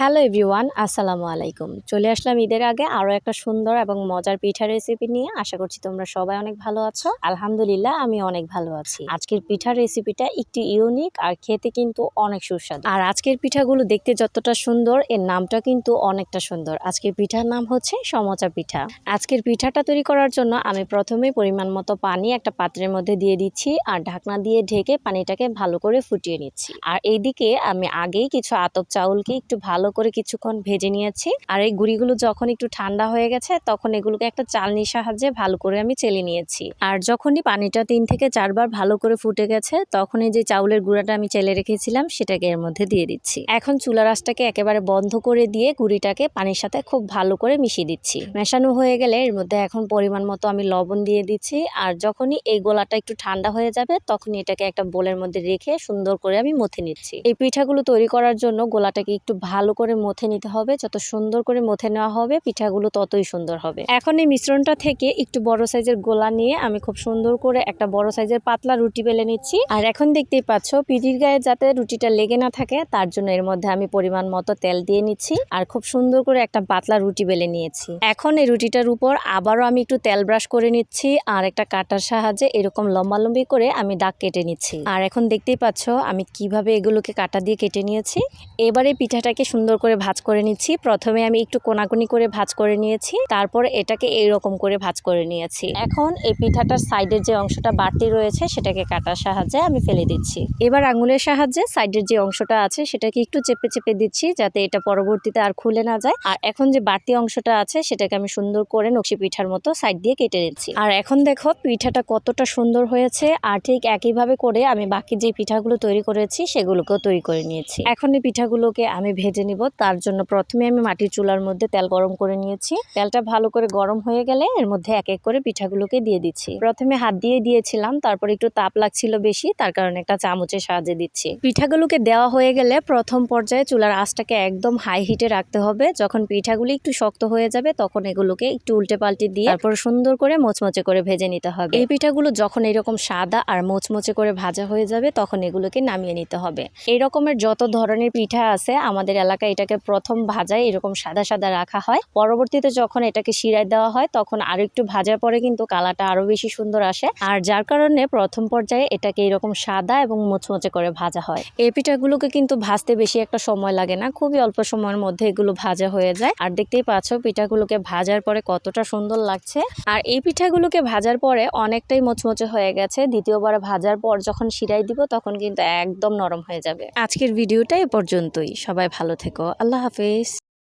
Hello everyone আসসালামু আলাইকুম। চলে আসলাম ঈদের আগে আরও একটা সুন্দর এবং মজার পিঠা রেসিপি নিয়ে। আশা করছি তোমরা সবাই অনেক ভালো আছো। আলহামদুলিল্লাহ আমি অনেক ভালো আছি। আজকের পিঠার রেসিপিটা একটি ইউনিক আর খেতে কিন্তু অনেক সুস্বাদু। আর আজকের পিঠাগুলো দেখতে যতটা সুন্দর, এর নামটা কিন্তু অনেকটা সুন্দর। আজকের পিঠার নাম হচ্ছে সমচা পিঠা। আজকের পিঠাটা তৈরি করার জন্য আমি প্রথমে পরিমাণ মতো পানি একটা পাত্রের মধ্যে দিয়ে দিচ্ছি আর ঢাকনা দিয়ে ঢেকে পানিটাকে ভালো করে ফুটিয়ে নিচ্ছি। আর এইদিকে আমি আগেই কিছু আতপ চাউলকে একটু ভালো করে কিছুক্ষণ ভেজে নিয়েছি। আর এই গুঁড়িগুলো যখন একটু ঠান্ডা হয়ে গেছে, তখন এগুলোকে একটা চালনির সাহায্যে ভালো করে আমি চেলে নিয়েছি। আর যখনই পানিটা তিন থেকে চারবার ভালো করে ফুটে গেছে, তখনই যে চাউলের গুঁড়াটা আমি চেলে রেখেছিলাম, সেটাকে এর মধ্যে দিয়ে দিচ্ছি। এখন চুলা রাসটাকে একেবারে বন্ধ করে দিয়ে গুঁড়িটাকে পানির সাথে খুব ভালো করে মিশিয়ে দিচ্ছি। মেশানো হয়ে গেলে এর মধ্যে এখন পরিমাণ মতো আমি লবণ দিয়ে দিচ্ছি। আর যখনই এই গোলাটা একটু ঠান্ডা হয়ে যাবে, তখনই এটাকে একটা বোলের মধ্যে রেখে সুন্দর করে আমি মথে নিচ্ছি। এই পিঠাগুলো তৈরি করার জন্য গোলাটাকে একটু ভালো করে মথে নিতে হবে, যত সুন্দর করে মথে নেওয়া হবে, পিঠাগুলো ততই সুন্দর হবে। এখন এই মিশ্রণটা থেকে একটু বড় সাইজের গোলা নিয়ে আমি খুব সুন্দর করে একটা বড় সাইজের পাতলা রুটি বেলে নিচ্ছি। আর এখন দেখতেই পাচ্ছ পিঠির গায়ে যাতে রুটিটা লেগে না থাকে, তার জন্য এর মধ্যে আমি পরিমাণ মতো তেল দিয়ে নিচ্ছি আর খুব সুন্দর করে একটা পাতলা রুটি বেলে নিয়েছি। এখন এই রুটিটার উপর আবারও আমি একটু তেল ব্রাশ করে নিচ্ছি আর একটা কাটার সাহায্যে এরকম লম্বালম্বি করে আমি দাগ কেটে নিচ্ছি। আর এখন দেখতেই পাচ্ছ, আমি কীভাবে এগুলোকে কাটা দিয়ে কেটে নিয়েছি। এবারে পিঠাটাকে সুন্দর করে ভাজ করে নিচ্ছি। প্রথমে আমি একটু কোনাকুনি করে ভাজ করে নিয়েছি, তারপর এটাকে এইরকম করে ভাজ করে নিয়েছি। এখন এই পিঠাটার সাইডের যে অংশটা বাড়তি রয়েছে, সেটাকে কাটার সাহায্যে আমি ফেলে দিচ্ছি। এবার আঙুলের সাহায্যে সাইডের যে অংশটা আছে, সেটাকে একটু চেপে চেপে দিচ্ছি, যাতে এটা পরবর্তীতে আর খুলে না যায়। আর এখন যে বাড়তি অংশটা আছে, সেটাকে আমি সুন্দর করে নকশি পিঠার মতো সাইড দিয়ে কেটে নিচ্ছি। আর এখন দেখো, পিঠাটা কতটা সুন্দর হয়েছে। আর ঠিক একইভাবে করে আমি বাকি যে পিঠাগুলো তৈরি করেছি, সেগুলোকেও তৈরি করে নিয়েছি। এখন এই পিঠাগুলোকে আমি ভেজে নিব। তার জন্য প্রথমে আমি মাটির চুলার মধ্যে তেল গরম করে নিয়েছি। তেলটা ভালো করে গরম হয়ে গেলে এর মধ্যে এক এক করে পিঠাগুলোকে দিয়ে দিচ্ছি। প্রথমে হাত দিয়ে দিয়েছিলাম, তারপর একটু তাপ লাগছিল বেশি, তার কারণে একটা চামচের সাহায্যে দিচ্ছি। পিঠাগুলোকে দেওয়া হয়ে গেলে প্রথম পর্যায়ে চুলার আঁচটাকে একদম হাই হিটে রাখতে হবে। যখন পিঠাগুলি একটু শক্ত হয়ে যাবে, তখন এগুলোকে একটু উল্টে পাল্টে দিয়ে তারপর সুন্দর করে মোচমোচে করে ভেজে নিতে হবে। এই পিঠাগুলো যখন এরকম সাদা আর মোচমোচে করে ভাজা হয়ে যাবে, তখন এগুলোকে নামিয়ে নিতে হবে। এই রকমের যত ধরনের পিঠা আছে, আমাদের এলাকায় এটাকে প্রথম ভাজায় এরকম সাদা সাদা রাখা হয়। পরবর্তীতে যখন এটাকে শিরায় দেওয়া হয়, তখন আরও একটু ভাজার পরে কিন্তু কালারটা আরও বেশি সুন্দর আসে। আর যার কারণে প্রথম পর্যায়ে এটাকে এরকম সাদা এবং মুচমুচে করে ভাজা হয়। এই পিঠাগুলোকে কিন্তু ভাজতে বেশি একটা সময় লাগে না, খুবই অল্প সময়ের মধ্যে এগুলো ভাজা হয়ে যায়। আর দেখতেই পাচ্ছ পিঠাগুলোকে ভাজার পরে কতটা সুন্দর লাগছে। আর এই পিঠাগুলোকে ভাজার পরে অনেকটাই মুচমুচে হয়ে গেছে। দ্বিতীয়বার ভাজার পর যখন শিরাই দিব, তখন কিন্তু একদম নরম হয়ে যাবে। আজকের ভিডিওটা এ পর্যন্তই। সবাই ভালো থেকো। আল্লাহ হাফেজ।